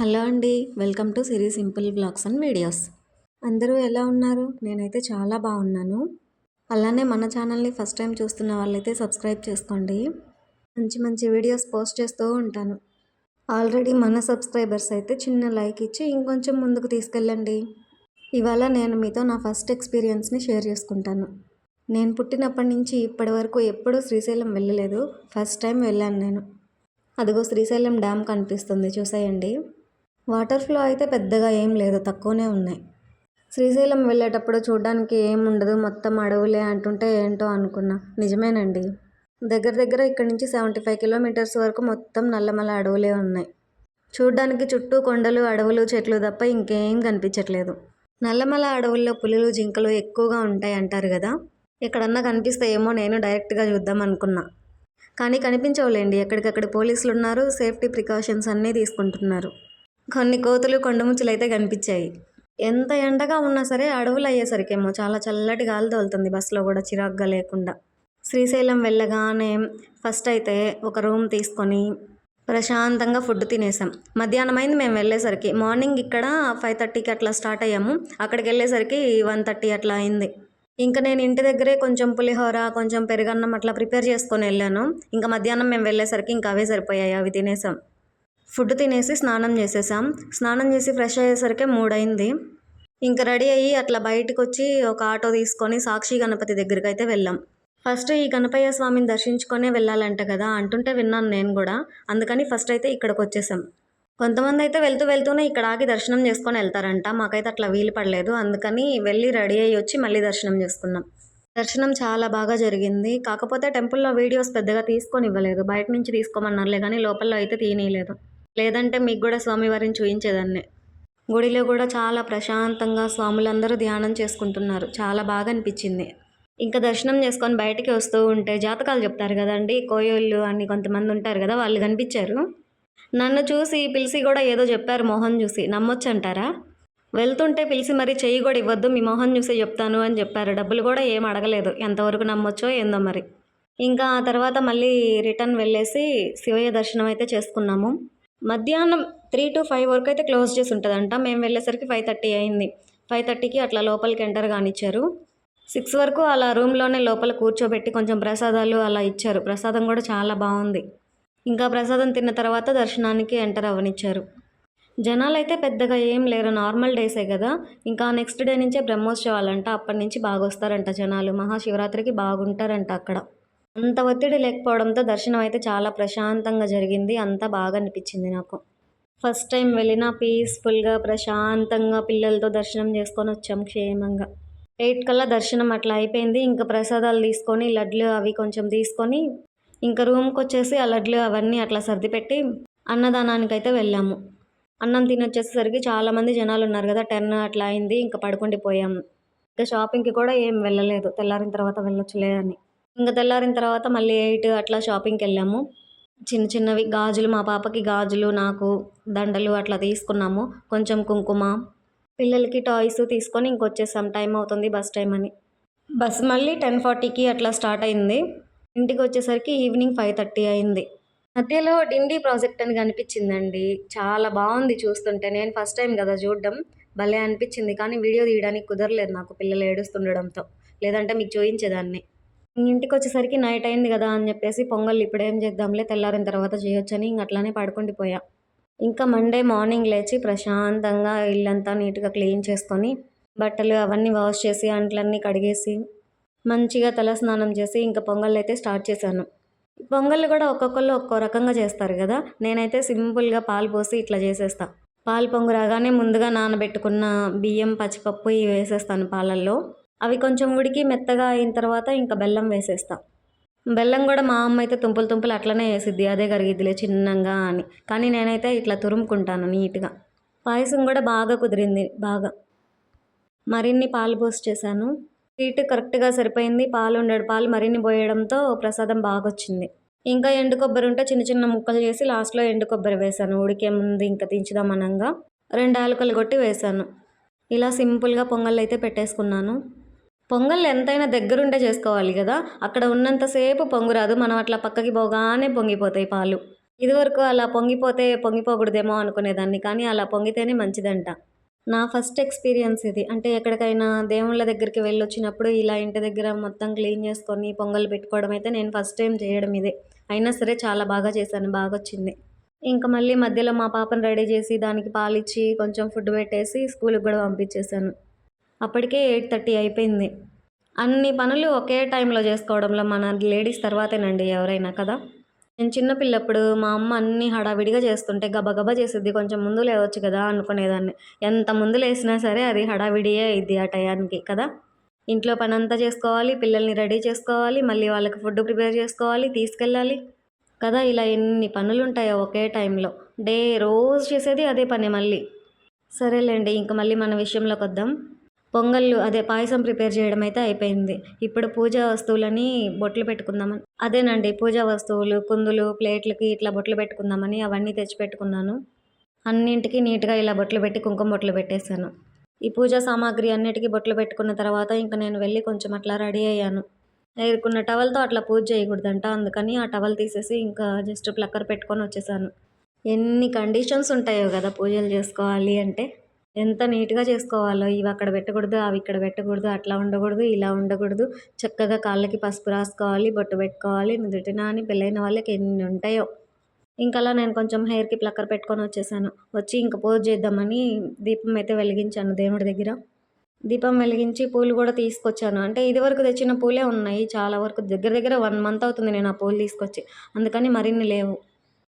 Hello అండి welcome to Siri simple blogs and videos. అందరూ ఎలా ఉన్నారు? నేనైతే చాలా బాగున్నాను. అలానే మన ఛానల్ని ఫస్ట్ టైం చూస్తున్న వాళ్ళైతే సబ్స్క్రైబ్ చేసుకోండి. మంచి మంచి వీడియోస్ పోస్ట్ చేస్తూ ఉంటాను. ఆల్రెడీ మన సబ్స్క్రైబర్స్ అయితే చిన్న లైక్ ఇచ్చి ఇంకొంచెం ముందుకు తీసుకెళ్ళండి. ఇవాళ నేను మీతో నా ఫస్ట్ ఎక్స్పీరియన్స్ని షేర్ చేసుకుంటాను. నేను పుట్టినప్పటి నుంచి ఇప్పటి వరకు ఎప్పుడూ శ్రీశైలం వెళ్ళలేదు. ఫస్ట్ టైం వెళ్ళాను నేను. అదిగో శ్రీశైలం డ్యామ్ కనిపిస్తుంది చూసేయండి. వాటర్ ఫ్లో అయితే పెద్దగా ఏం లేదు తక్కువనే ఉన్నాయి. శ్రీశైలం వెళ్ళేటప్పుడు చూడడానికి ఏం ఉండదు మొత్తం అడవులే అంటుంటే ఏంటో అనుకున్నా. నిజమేనండి. దగ్గర దగ్గర ఇక్కడ నుంచి సెవెంటీ ఫైవ్ కిలోమీటర్స్ వరకు మొత్తం నల్లమల అడవులే ఉన్నాయి. చూడ్డానికి చుట్టూ కొండలు అడవులు చెట్లు తప్ప ఇంకేం కనిపించట్లేదు. నల్లమల అడవుల్లో పులులు జింకలు ఎక్కువగా ఉంటాయి అంటారు కదా? ఎక్కడన్నా కనిపిస్తే ఏమో నేను డైరెక్ట్గా చూద్దాం అనుకున్నా. కానీ కనిపించవులేండి ఎక్కడికక్కడ పోలీసులు ఉన్నారు సేఫ్టీ ప్రికాషన్స్ అన్నీ తీసుకుంటున్నారు. కొన్ని కోతులు కొండముచ్చులు అయితే కనిపించాయి. ఎంత ఎండగా ఉన్నా సరే అడవులు అయ్యేసరికేమో చాలా చల్లటి గాలి తోలుతుంది బస్సులో కూడా చిరాగ్గా లేకుండా. శ్రీశైలం వెళ్ళగానే ఫస్ట్ అయితే ఒక రూమ్ తీసుకొని ప్రశాంతంగా ఫుడ్ తినేసాం. మధ్యాహ్నం అయింది మేము వెళ్ళేసరికి మార్నింగ్ ఇక్కడ ఫైవ్ థర్టీకి అట్లా స్టార్ట్ అయ్యాము. అక్కడికి వెళ్ళేసరికి వన్ థర్టీ అట్లా అయింది. ఇంకా నేను ఇంటి దగ్గరే కొంచెం పులిహోర కొంచెం పెరుగన్నం అట్లా ప్రిపేర్ చేసుకొని వెళ్ళాను. ఇంకా మధ్యాహ్నం మేము వెళ్ళేసరికి ఇంకా అవే సరిపోయాయి అవి తినేసాం. ఫుడ్ తినేసి స్నానం చేసేసాం. స్నానం చేసి ఫ్రెష్ అయ్యేసరికి మూడైంది. ఇంకా రెడీ అయ్యి అట్లా బయటకు వచ్చి ఒక ఆటో తీసుకొని సాక్షి గణపతి దగ్గరికి అయితే వెళ్ళాం. ఫస్ట్ ఈ గణపయ్య స్వామిని దర్శించుకొనే వెళ్ళాలంట కదా అంటుంటే విన్నాను నేను కూడా. అందుకని ఫస్ట్ అయితే ఇక్కడికి వచ్చేసాం కొంతమంది అయితే వెళ్తూ వెళ్తూనే ఇక్కడ ఆగి దర్శనం చేసుకొని వెళ్తారంట. మాకైతే అట్లా వీలు పడలేదు. అందుకని వెళ్ళి రెడీ అయ్యి వచ్చి మళ్ళీ దర్శనం చేసుకున్నాం. దర్శనం చాలా బాగా జరిగింది. కాకపోతే టెంపుల్లో వీడియోస్ పెద్దగా తీసుకొని ఇవ్వలేదు బయట నుంచి తీసుకోమన్నారులే కానీ లోపల అయితే తీయనీయలేదు. లేదంటే మీకు కూడా స్వామివారిని చూపించేదాన్ని గుడిలో కూడా చాలా ప్రశాంతంగా స్వాములందరూ ధ్యానం చేసుకుంటున్నారు. చాలా బాగా అనిపించింది. ఇంకా దర్శనం చేసుకొని బయటికి వస్తూ ఉంటే జాతకాలు చెప్తారు కదండి. కోయోళ్ళు అని కొంతమంది ఉంటారు కదా వాళ్ళు కనిపించారు. నన్ను చూసి పిలిచి కూడా ఏదో చెప్పారు మొహం చూసి. నమ్మొచ్చు అంటారా వెళ్తుంటే పిలిచి మరి చెయ్యి కూడా ఇవ్వద్దు మీ మొహం చూసే చెప్తాను అని చెప్పారు. డబ్బులు కూడా ఏం అడగలేదు. ఎంతవరకు నమ్మొచ్చో ఏందో మరి. ఇంకా ఆ తర్వాత మళ్ళీ రిటర్న్ వెళ్ళేసి శివయ్య దర్శనం అయితే చేసుకున్నాము. మధ్యాహ్నం త్రీ టు ఫైవ్ వరకు అయితే క్లోజ్ చేసి ఉంటుందంట. మేము వెళ్ళేసరికి ఫైవ్ థర్టీ అయింది. ఫైవ్ థర్టీకి అట్లా లోపలికి ఎంటర్ కానిచ్చారు. సిక్స్ వరకు అలా రూమ్లోనే లోపల కూర్చోబెట్టి కొంచెం ప్రసాదాలు అలా ఇచ్చారు. ప్రసాదం కూడా చాలా బాగుంది. ఇంకా ప్రసాదం తిన్న తర్వాత దర్శనానికి ఎంటర్ అవ్వనిచ్చారు. జనాలు అయితే పెద్దగా ఏం లేరు. నార్మల్ డేసే కదా. ఇంకా నెక్స్ట్ డే నుంచే బ్రహ్మోత్సవాలంట. అప్పటి నుంచి బాగా వస్తారంట జనాలు. మహాశివరాత్రికి బాగుంటారంట అక్కడ. అంత ఒత్తిడి లేకపోవడంతో దర్శనం అయితే చాలా ప్రశాంతంగా జరిగింది. అంతా బాగా అనిపించింది నాకు. ఫస్ట్ టైం వెళ్ళిన పీస్ఫుల్గా ప్రశాంతంగా పిల్లలతో దర్శనం చేసుకొని వచ్చాం క్షేమంగా. ఎయిట్ కల్లా దర్శనం అట్లా అయిపోయింది. ఇంకా ప్రసాదాలు తీసుకొని లడ్లు అవి కొంచెం తీసుకొని ఇంకా రూమ్కి వచ్చేసి ఆ లడ్లు అవన్నీ అట్లా సర్దిపెట్టి అన్నదానానికి అయితే వెళ్ళాము. అన్నం తినొచ్చేసరికి చాలామంది జనాలు ఉన్నారు కదా టెన్ అట్లా అయింది. ఇంకా పడుకుండిపోయాము ఇంకా షాపింగ్కి కూడా ఏం వెళ్ళలేదు. తెల్లారిన తర్వాత వెళ్ళొచ్చులే అని. ఇంకా తెల్లారిన తర్వాత మళ్ళీ ఎయిట్ అట్లా షాపింగ్కి వెళ్ళాము. చిన్న చిన్నవి గాజులు మా పాపకి గాజులు నాకు దండలు అట్లా తీసుకున్నాము. కొంచెం కుంకుమ. పిల్లలకి టాయ్స్ తీసుకొని ఇంకొచ్చేసాం. టైం అవుతుంది బస్ టైం అని. బస్ మళ్ళీ టెన్ ఫార్టీకి అట్లా స్టార్ట్ అయింది. ఇంటికి వచ్చేసరికి ఈవినింగ్ ఫైవ్ థర్టీ అయింది. మధ్యలో డిండి ప్రాజెక్ట్ అని కనిపించిందండి. చాలా బాగుంది చూస్తుంటే. నేను ఫస్ట్ టైం కదా చూడడం. భలే అనిపించింది. కానీ వీడియో తీయడానికి కుదరలేదు నాకు. పిల్లలు ఏడుస్తుండడంతో. లేదంటే మీకు చూపించేదాన్ని ఇంటికి వచ్చేసరికి నైట్ అయింది కదా అని చెప్పేసి పొంగల్ ఇప్పుడు ఏం చేద్దాంలే తెల్లారిన తర్వాత చేయొచ్చని ఇంక అట్లానే పడుకుండిపోయా ఇంకా మండే మార్నింగ్ లేచి ప్రశాంతంగా ఇల్లంతా నీట్గా క్లీన్ చేసుకొని బట్టలు అవన్నీ వాష్ చేసి అంట్లన్నీ కడిగేసి మంచిగా తల స్నానం చేసి ఇంకా పొంగల్ అయితే స్టార్ట్ చేశాను. పొంగల్ కూడా ఒక్కొక్కళ్ళు ఒక్కో రకంగా చేస్తారు కదా నేనైతే సింపుల్గా పాలు పోసి ఇట్లా చేసేస్తా. పాలు పొంగు రాగానే ముందుగా నానబెట్టుకున్న బియ్యం పచ్చిపప్పు ఇవి వేసేస్తాను పాలల్లో. అవి కొంచెం ఉడికి మెత్తగా అయిన తర్వాత ఇంకా బెల్లం వేసేస్తాం. బెల్లం కూడా మా అమ్మ అయితే తుంపులు తుంపులు అట్లనే వేసిద్ది అదే కరిగిద్దిలే చిన్నంగా అని. కానీ నేనైతే ఇట్లా తురుముకుంటాను నీట్గా. పాయసం కూడా బాగా కుదిరింది బాగా. మరిన్ని పాలు పోసి చేశాను. స్వీట్ కరెక్ట్గా సరిపోయింది పాలు ఉండడు పాలు మరిన్ని పోయడంతో ప్రసాదం బాగా వచ్చింది. ఇంకా ఎండు కొబ్బరి ఉంటే చిన్న చిన్న ముక్కలు చేసి లాస్ట్లో ఎండు కొబ్బరి వేశాను. ఉడికే ముందు ఇంకా దించుదామనంగా రెండు ఆలుకలు కొట్టి వేశాను. ఇలా సింపుల్గా పొంగల్ అయితే పెట్టేసుకున్నాను. పొంగల్ ఎంతైనా దగ్గరుంటే చేసుకోవాలి కదా. అక్కడ ఉన్నంతసేపు పొంగురాదు మనం అట్లా పక్కకి పోగానే పొంగిపోతాయి పాలు. ఇదివరకు అలా పొంగిపోతే పొంగిపోకూడదేమో అనుకునేదాన్ని కానీ అలా పొంగితేనే మంచిదంట. నా ఫస్ట్ ఎక్స్పీరియన్స్ ఇది. అంటే ఎక్కడికైనా దేవుళ్ళ దగ్గరికి వెళ్ళొచ్చినప్పుడు ఇలా ఇంటి దగ్గర మొత్తం క్లీన్ చేసుకొని పొంగల్ పెట్టుకోవడం అయితే నేను ఫస్ట్ టైం చేయడం ఇదే. అయినా సరే చాలా బాగా చేశాను. బాగా వచ్చింది. ఇంకా మళ్ళీ మధ్యలో మా పాపను రెడీ చేసి దానికి పాలిచ్చి కొంచెం ఫుడ్ పెట్టేసి స్కూల్కి కూడా పంపించేశాను. అప్పటికే ఎయిట్ థర్టీ అయిపోయింది. అన్ని పనులు ఒకే టైంలో చేసుకోవడంలో మన లేడీస్ తర్వాతేనండి ఎవరైనా కదా. నేను చిన్నపిల్లప్పుడు మా అమ్మ అన్ని హడావిడిగా చేస్తుంటే గబగబా చేసిద్ది కొంచెం ముందు లేవచ్చు కదా అనుకునేదాన్ని. ఎంత ముందు లేసినా సరే అది హడావిడియే అయింది ఆ టయానికి కదా. ఇంట్లో పని అంతా చేసుకోవాలి పిల్లల్ని రెడీ చేసుకోవాలి మళ్ళీ వాళ్ళకి ఫుడ్ ప్రిపేర్ చేసుకోవాలి తీసుకెళ్ళాలి కదా. ఇలా ఎన్ని పనులు ఉంటాయో ఒకే టైంలో. డే రోజు చేసేది అదే పని మళ్ళీ. సరేలేండి ఇంక మళ్ళీ మన విషయంలోకి వద్దాం పొంగళ్ళు అదే పాయసం ప్రిపేర్ చేయడం అయితే అయిపోయింది. ఇప్పుడు పూజా వస్తువులని బొట్లు పెట్టుకుందామని అదేనండి పూజా వస్తువులు కుందులు ప్లేట్లకి ఇట్లా బొట్లు పెట్టుకుందామని అవన్నీ తెచ్చిపెట్టుకున్నాను. అన్నింటికి నీట్గా ఇలా బొట్లు పెట్టి కుంకుమ బొట్లు పెట్టేశాను. ఈ పూజా సామాగ్రి అన్నిటికీ బొట్లు పెట్టుకున్న తర్వాత ఇంకా నేను వెళ్ళి కొంచెం అట్లా రెడీ అయ్యాను. ఎదుర్కొన్న టవల్తో అట్లా పూజ చేయకూడదంట అందుకని ఆ టవల్ తీసేసి ఇంకా జస్ట్ ప్లక్కర్ పెట్టుకొని వచ్చేసాను. ఎన్ని కండిషన్స్ ఉంటాయో కదా పూజలు చేసుకోవాలి అంటే. ఎంత నీట్గా చేసుకోవాలో ఇవి అక్కడ పెట్టకూడదు అవి ఇక్కడ పెట్టకూడదు అట్లా ఉండకూడదు ఇలా ఉండకూడదు. చక్కగా కాళ్ళకి పసుపు రాసుకోవాలి బొట్టు పెట్టుకోవాలి నుదుటిన అని పెళ్ళైన వాళ్ళకి ఎన్ని ఉంటాయో. ఇంకలా నేను కొంచెం హెయిర్కి ప్లక్కర్ పెట్టుకొని వచ్చేసాను. వచ్చి ఇంక పూజ చేద్దామని దీపం అయితే వెలిగించాను దేవుడి దగ్గర. దీపం వెలిగించి పూలు కూడా తీసుకొచ్చాను. అంటే ఇది వరకు తెచ్చిన పూలే ఉన్నాయి. చాలా వరకు దగ్గర దగ్గర వన్ మంత్ అవుతుంది నేను ఆ పూలు తీసుకొచ్చి. అందుకని మరిన్ని లేవు.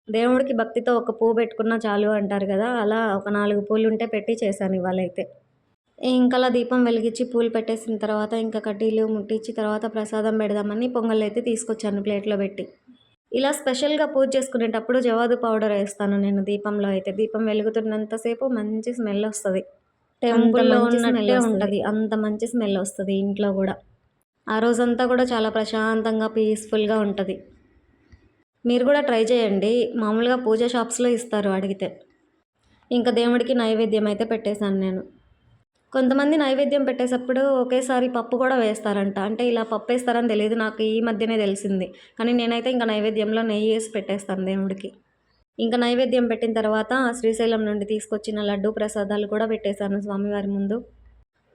దేవుడికి భక్తితో ఒక పువ్వు పెట్టుకున్నా చాలు అంటారు కదా అలా ఒక నాలుగు పూలు ఉంటే పెట్టి చేశాను ఇవాళ అయితే ఇంకలా దీపం వెలిగించి పూలు పెట్టేసిన తర్వాత ఇంకా కడ్డీలు ముట్టించి తర్వాత ప్రసాదం పెడదామని పొంగల్ అయితే తీసుకొచ్చాను ప్లేట్లో పెట్టి. ఇలా స్పెషల్గా పూజ చేసుకునేటప్పుడు జవాదు పౌడర్ వేస్తాను నేను దీపంలో అయితే. దీపం వెలుగుతున్నంతసేపు మంచి స్మెల్ వస్తుంది. టెంపుల్లో ఉన్నట్టే ఉంటుంది. అంత మంచి స్మెల్ వస్తుంది ఇంట్లో కూడా. ఆ రోజంతా కూడా చాలా ప్రశాంతంగా పీస్ఫుల్గా ఉంటుంది. మీరు కూడా ట్రై చేయండి. మామూలుగా పూజ షాప్స్లో ఇస్తారు అడిగితే. ఇంకా దేవుడికి నైవేద్యం అయితే పెట్టేశాను నేను. కొంతమంది నైవేద్యం పెట్టేటప్పుడు ఒకేసారి పప్పు కూడా వేస్తారంట. అంటే ఇలా పప్పు వేస్తారని తెలియదు. నాకు ఈ మధ్యనే తెలిసింది. కానీ నేనైతే ఇంకా నైవేద్యంలో నెయ్యి వేసి పెట్టేస్తాను దేవుడికి. ఇంకా నైవేద్యం పెట్టిన తర్వాత శ్రీశైలం నుండి తీసుకొచ్చిన లడ్డు ప్రసాదాలు కూడా పెట్టేశాను స్వామివారి ముందు.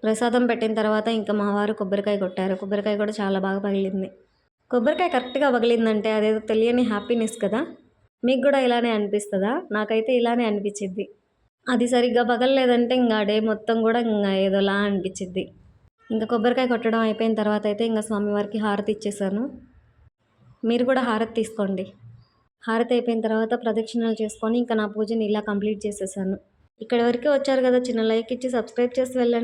ప్రసాదం పెట్టిన తర్వాత ఇంకా మా వారు కొబ్బరికాయ కొట్టారు. కొబ్బరికాయ కూడా చాలా బాగా పగిలింది. కొబ్బరికాయ కరెక్ట్గా వగిలిందంటే అదేదో తెలియని హ్యాపీనెస్ కదా. మీకు కూడా ఇలానే అనిపిస్తుందా? నాకైతే ఇలానే అనిపించింది అది సరిగ్గా పగలలేదంటే ఇంకా డే మొత్తం కూడా ఇంకా ఏదోలా అనిపించింది ఇంకా కొబ్బరికాయ కొట్టడం అయిపోయిన తర్వాత అయితే ఇంకా స్వామివారికి హారతి ఇచ్చేసాను. మీరు కూడా హారతి తీసుకోండి. హారతి అయిపోయిన తర్వాత ప్రదక్షిణలు చేసుకొని ఇంకా నా పూజని ఇలా కంప్లీట్ చేసేసాను. ఇక్కడ వరకు వచ్చారు కదా చిన్న లైక్ ఇచ్చి సబ్స్క్రైబ్ చేసి వెళ్ళండి.